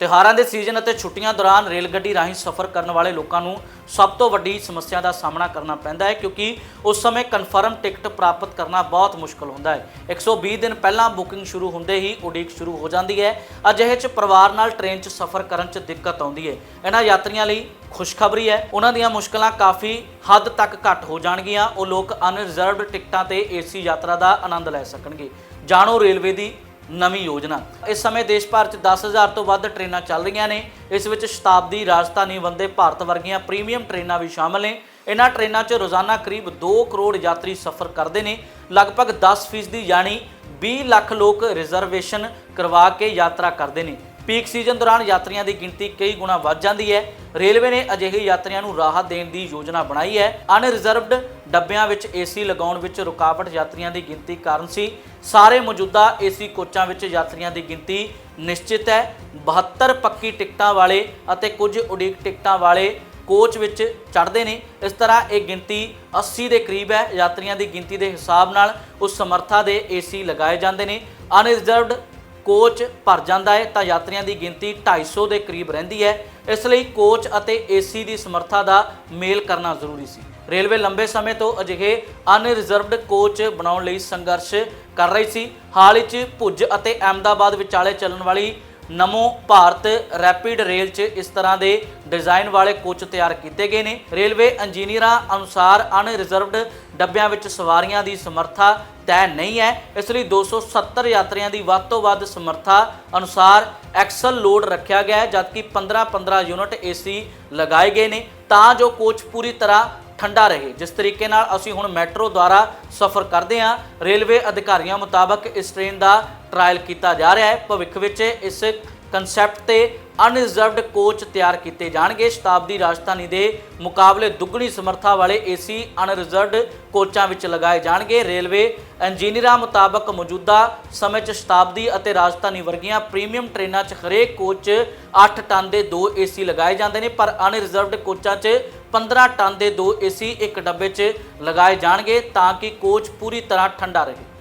ਤਿਉਹਾਰਾਂ ਦੇ ਸੀਜ਼ਨ ਅਤੇ ਛੁੱਟੀਆਂ ਦੌਰਾਨ ਰੇਲ ਗੱਡੀ ਰਾਹੀਂ ਸਫ਼ਰ ਕਰਨ ਵਾਲੇ ਲੋਕਾਂ ਨੂੰ ਸਭ ਤੋਂ ਵੱਡੀ ਸਮੱਸਿਆ ਦਾ ਸਾਹਮਣਾ ਕਰਨਾ ਪੈਂਦਾ ਹੈ, ਕਿਉਂਕਿ ਉਸ ਸਮੇਂ ਕਨਫਰਮ ਟਿਕਟ ਪ੍ਰਾਪਤ ਕਰਨਾ ਬਹੁਤ ਮੁਸ਼ਕਲ ਹੁੰਦਾ ਹੈ। 120 ਦਿਨ ਪਹਿਲਾਂ ਬੁਕਿੰਗ ਸ਼ੁਰੂ ਹੁੰਦੇ ਹੀ ਉਡੀਕ ਸ਼ੁਰੂ ਹੋ ਜਾਂਦੀ ਹੈ। ਅਜਿਹੇ 'ਚ ਪਰਿਵਾਰ ਨਾਲ ਟ੍ਰੇਨ 'ਚ ਸਫ਼ਰ ਕਰਨ 'ਚ ਦਿੱਕਤ ਆਉਂਦੀ ਹੈ। ਇਹਨਾਂ ਯਾਤਰੀਆਂ ਲਈ ਖੁਸ਼ਖਬਰੀ ਹੈ। ਉਹਨਾਂ ਦੀਆਂ ਮੁਸ਼ਕਲਾਂ ਕਾਫੀ ਹੱਦ ਤੱਕ ਘੱਟ ਹੋ ਜਾਣਗੀਆਂ। ਉਹ ਲੋਕ ਅਨਰਿਜ਼ਰਵਡ ਟਿਕਟਾਂ ਤੇ ਏਸੀ ਯਾਤਰਾ ਦਾ ਆਨੰਦ ਲੈ ਸਕਣਗੇ। ਜਾਣੋ ਰੇਲਵੇ ਦੀ ਨਵੀਂ ਯੋਜਨਾ। ਇਸ ਸਮੇਂ ਦੇਸ਼ ਭਰ 'ਚ 10000 ਤੋਂ ਵੱਧ ਟ੍ਰੇਨਾਂ ਚੱਲ ਰਹੀਆਂ ਨੇ। ਇਸ ਵਿੱਚ ਸ਼ਤਾਬਦੀ ਰਾਜਧਾਨੀ ਵੰਦੇ ਭਾਰਤ ਵਰਗੀਆਂ ਪ੍ਰੀਮੀਅਮ ਟ੍ਰੇਨਾਂ ਵੀ ਸ਼ਾਮਲ ਨੇ। ਇਹਨਾਂ ਟ੍ਰੇਨਾਂ 'ਚ ਰੋਜ਼ਾਨਾ ਕਰੀਬ 2 ਕਰੋੜ ਯਾਤਰੀ ਸਫ਼ਰ ਕਰਦੇ ਨੇ। ਲਗਭਗ 10% ਯਾਨੀ 20 ਲੱਖ ਲੋਕ ਰਿਜ਼ਰਵੇਸ਼ਨ ਕਰਵਾ ਕੇ ਯਾਤਰਾ ਕਰਦੇ ਨੇ। ਪੀਕ ਸੀਜ਼ਨ ਦੌਰਾਨ ਯਾਤਰੀਆਂ ਦੀ ਗਿਣਤੀ ਕਈ ਗੁਣਾ ਵੱਧ ਜਾਂਦੀ ਹੈ। ਰੇਲਵੇ ਨੇ ਅਜਿਹੇ ਯਾਤਰੀਆਂ ਨੂੰ ਰਾਹਤ ਦੇਣ ਦੀ ਯੋਜਨਾ ਬਣਾਈ ਹੈ। ਅਨਰਿਜ਼ਰਵਡ ਡੱਬਿਆਂ ਵਿੱਚ ਏਸੀ ਲਗਾਉਣ ਵਿੱਚ ਰੁਕਾਵਟ ਯਾਤਰੀਆਂ ਦੀ ਗਿਣਤੀ ਕਾਰਨ ਸੀ। ਸਾਰੇ ਮੌਜੂਦਾ ਏਸੀ ਕੋਚਾਂ ਵਿੱਚ ਯਾਤਰੀਆਂ ਦੀ ਗਿਣਤੀ ਨਿਸ਼ਚਿਤ ਹੈ। 72 ਪੱਕੀ ਟਿਕਟਾਂ ਵਾਲੇ ਅਤੇ ਕੁਝ ਉਡੀਕ ਟਿਕਟਾਂ ਵਾਲੇ ਕੋਚ ਵਿੱਚ ਚੜ੍ਹਦੇ ਨੇ। ਇਸ ਤਰ੍ਹਾਂ ਇਹ ਗਿਣਤੀ 80 ਦੇ ਕਰੀਬ ਹੈ। ਯਾਤਰੀਆਂ ਦੀ ਗਿਣਤੀ ਦੇ ਹਿਸਾਬ ਨਾਲ ਉਸ ਸਮਰੱਥਾ ਦੇ ਏਸੀ ਲਗਾਏ ਜਾਂਦੇ ਨੇ। ਅਨਰਿਜ਼ਰਵਡ ਕੋਚ ਭਰ ਜਾਂਦਾ ਹੈ, ਤਾਂ ਯਾਤਰੀਆਂ ਦੀ ਗਿਣਤੀ 250 ਦੇ ਕਰੀਬ ਰਹਿੰਦੀ ਹੈ। ਇਸ ਲਈ ਕੋਚ ਅਤੇ ਏਸੀ ਦੀ ਸਮਰੱਥਾ ਦਾ ਮੇਲ ਕਰਨਾ ਜ਼ਰੂਰੀ ਸੀ। ਰੇਲਵੇ ਲੰਬੇ ਸਮੇਂ ਤੋਂ ਅਜਿਹੇ ਅਨਰਿਜ਼ਰਵਡ ਕੋਚ ਬਣਾਉਣ ਲਈ ਸੰਘਰਸ਼ ਕਰ ਰਹੀ ਸੀ। ਹਾਲ ਹੀ 'ਚ ਭੁੱਜ ਅਤੇ ਅਹਿਮਦਾਬਾਦ ਵਿਚਾਲੇ ਚੱਲਣ ਵਾਲੀ ਨਮੋ ਭਾਰਤ ਰੈਪਿਡ ਰੇਲ 'ਚ ਇਸ ਤਰ੍ਹਾਂ ਦੇ ਡਿਜ਼ਾਈਨ ਵਾਲੇ ਕੋਚ ਤਿਆਰ ਕੀਤੇ ਗਏ ਨੇ। ਰੇਲਵੇ ਇੰਜੀਨੀਅਰਾਂ ਅਨੁਸਾਰ ਅਨਰਿਜ਼ਰਵਡ ਡੱਬਿਆਂ ਵਿੱਚ ਸਵਾਰੀਆਂ ਦੀ ਸਮਰੱਥਾ ਤੈਅ ਨਹੀਂ ਹੈ। ਇਸ ਲਈ 270 ਯਾਤਰੀਆਂ ਦੀ ਵੱਧ ਤੋਂ ਵੱਧ ਸਮਰੱਥਾ ਅਨੁਸਾਰ ਐਕਸਲ ਲੋਡ ਰੱਖਿਆ ਗਿਆ ਹੈ, ਜਦਕਿ 15-15 ਯੂਨਿਟ ਏਸੀ ਲਗਾਏ ਗਏ ਨੇ। ਤਾਂ ਜੋ ਕੋਚ ਪੂਰੀ ਤਰ੍ਹਾਂ ਠੰਡਾ ਰਹੇ। ਜਿਸ ਤਰੀਕੇ ਨਾਲ ਅਸੀਂ ਹੁਣ ਮੈਟਰੋ ਦੁਆਰਾ ਸਫ਼ਰ ਕਰਦੇ ਹਾਂ, ਰੇਲਵੇ ਅਧਿਕਾਰੀਆਂ ਮੁਤਾਬਕ ਇਸ ਟ੍ਰੇਨ ਦਾ ਟ੍ਰਾਇਲ ਕੀਤਾ ਜਾ ਰਿਹਾ ਹੈ। ਭਵਿੱਖ ਵਿੱਚ ਇਸ ਕਨਸੈਪਟ ਤੇ ਅਨਰਿਜ਼ਰਵਡ ਕੋਚ ਤਿਆਰ ਕੀਤੇ ਜਾਣਗੇ। ਸ਼ਤਾਬਦੀ ਰਾਜਧਾਨੀ ਦੇ ਮੁਕਾਬਲੇ ਦੁੱਗਣੀ ਸਮਰੱਥਾ ਵਾਲੇ ਏਸੀ ਅਨਰਿਜ਼ਰਵਡ ਕੋਚਾਂ ਵਿੱਚ ਲਗਾਏ ਜਾਣਗੇ। ਰੇਲਵੇ ਇੰਜੀਨੀਅਰਾਂ ਮੁਤਾਬਕ ਮੌਜੂਦਾ ਸਮੇਂ 'ਚ ਸ਼ਤਾਬਦੀ ਅਤੇ ਰਾਜਧਾਨੀ ਵਰਗੀਆਂ ਪ੍ਰੀਮੀਅਮ ਟ੍ਰੇਨਾਂ 'ਚ ਹਰੇਕ ਕੋਚ 'ਚ 8 ਟਨ ਦੇ 2 ਏਸੀ ਲਗਾਏ ਜਾਂਦੇ ਨੇ, ਪਰ ਅਨਰਿਜ਼ਰਵਡ ਕੋਚਾਂ 'ਚ 15 ਟਨ ਦੇ 2 ਏਸੀ ਇੱਕ ਡੱਬੇ 'ਚ ਲਗਾਏ ਜਾਣਗੇ ਤਾਂ ਕਿ ਕੋਚ ਪੂਰੀ ਤਰ੍ਹਾਂ ਠੰਡਾ ਰਹੇ।